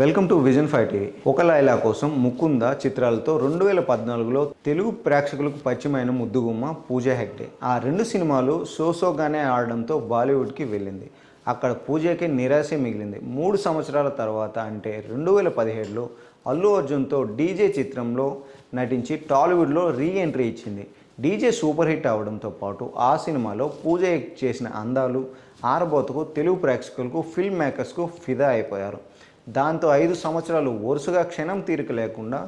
Welcome to vision five TV ఒక లైలా కోసం ముకుంద చిత్రాలతో రెండు వేల పద్నాలుగులో తెలుగు ప్రేక్షకులకు పరిచయమైన ముద్దుగుమ్మ పూజ హెగ్డే. ఆ రెండు సినిమాలు సోసోగానే ఆడడంతో బాలీవుడ్కి వెళ్ళింది. అక్కడ పూజకి నిరాశ మిగిలింది. మూడు సంవత్సరాల తర్వాత అంటే రెండు వేల పదిహేడులో అల్లు అర్జున్తో డీజే చిత్రంలో నటించి టాలీవుడ్లో రీ ఎంట్రీ ఇచ్చింది. డీజే సూపర్ హిట్ అవడంతో పాటు ఆ సినిమాలో పూజ చేసిన అందాలు ఆరబోతకు తెలుగు ప్రేక్షకులకు ఫిల్మ్ మేకర్స్కు ఫిదా అయిపోయారు. దాంతో ఐదు సంవత్సరాలు వరుసగా క్షణం తీరిక లేకుండా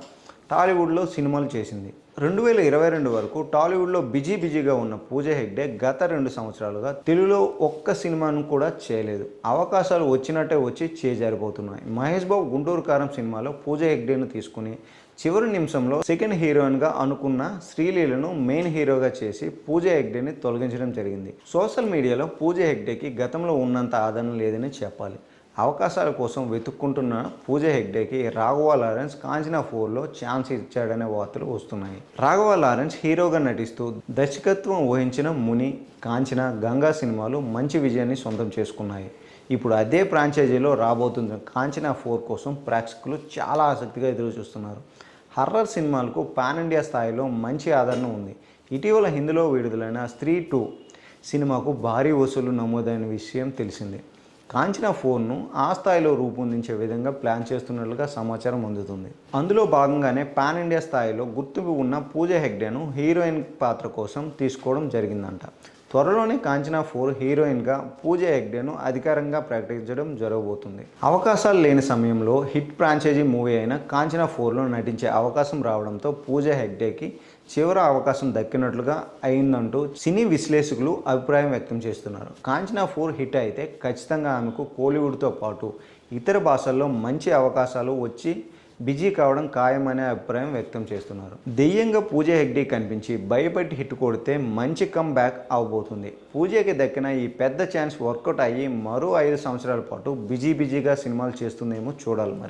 టాలీవుడ్లో సినిమాలు చేసింది. రెండు వేల ఇరవై రెండు వరకు టాలీవుడ్లో బిజీ బిజీగా ఉన్న పూజ హెగ్డే గత రెండు సంవత్సరాలుగా తెలుగులో ఒక్క సినిమాను కూడా చేయలేదు. అవకాశాలు వచ్చినట్టే వచ్చి చేజారిపోతున్నాయి. మహేష్ బాబు గుంటూరు కారం సినిమాలో పూజ హెగ్డేను తీసుకుని చివరి నిమిషంలో సెకండ్ హీరోయిన్గా అనుకున్న శ్రీలీలను మెయిన్ హీరోగా చేసి పూజ హెగ్డేని తొలగించడం జరిగింది. సోషల్ మీడియాలో పూజ హెగ్డేకి గతంలో ఉన్నంత ఆదరణ లేదని చెప్పాలి. అవకాశాల కోసం వెతుక్కుంటున్న పూజ హెగ్డేకి రాఘవ లారెన్స్ కాంచనా ఫోర్లో ఛాన్స్ ఇచ్చాడనే వార్తలు వస్తున్నాయి. రాఘవ లారెన్స్ హీరోగా నటిస్తూ దర్శకత్వం వహించిన ముని కాంచన గంగా సినిమాలు మంచి విజయాన్ని సొంతం చేసుకున్నాయి. ఇప్పుడు అదే ఫ్రాంచైజీలో రాబోతున్న కాంచనా ఫోర్ కోసం ప్రేక్షకులు చాలా ఆసక్తిగా ఎదురు చూస్తున్నారు. హర్రర్ సినిమాలకు పాన్ ఇండియా స్థాయిలో మంచి ఆదరణ ఉంది. ఇటీవల హిందీలో విడుదలైన స్త్రీ టూ సినిమాకు భారీ వసూలు నమోదైన విషయం తెలిసిందే. కాంచిన ఫోన్ను ఆ స్థాయిలో రూపొందించే విధంగా ప్లాన్ చేస్తున్నట్లుగా సమాచారం అందుతుంది. అందులో భాగంగానే పాన్ ఇండియా స్థాయిలో గుర్తింపు ఉన్న పూజ హెగ్డేను హీరోయిన్ పాత్ర కోసం తీసుకోవడం జరిగిందంట. త్వరలోనే కాంచనా ఫోర్ హీరోయిన్గా పూజ హెగ్డేను అధికారంగా ప్రకటించడం జరగబోతుంది. అవకాశాలు లేని సమయంలో హిట్ ఫ్రాంచైజీ మూవీ అయిన కాంచనా ఫోర్లో నటించే అవకాశం రావడంతో పూజ హెగ్డేకి చివరి అవకాశం దక్కినట్లుగా అయిందంటూ సినీ విశ్లేషకులు అభిప్రాయం వ్యక్తం చేస్తున్నారు. కాంచనా ఫోర్ హిట్ అయితే ఖచ్చితంగా ఆమెకు కోలీవుడ్తో పాటు ఇతర భాషల్లో మంచి అవకాశాలు వచ్చి బిజీ కావడం ఖాయమనే అభిప్రాయం వ్యక్తం చేస్తున్నారు. దెయ్యంగా పూజ హెగ్డే కనిపించి భయపెట్టి హిట్ కొడితే మంచి కమ్ బ్యాక్ అవబోతుంది. పూజకి దక్కిన ఈ పెద్ద ఛాన్స్ వర్కౌట్ అయ్యి మరో ఐదు సంవత్సరాల పాటు బిజీ బిజీగా సినిమాలు చేస్తుందేమో చూడాలి మరి.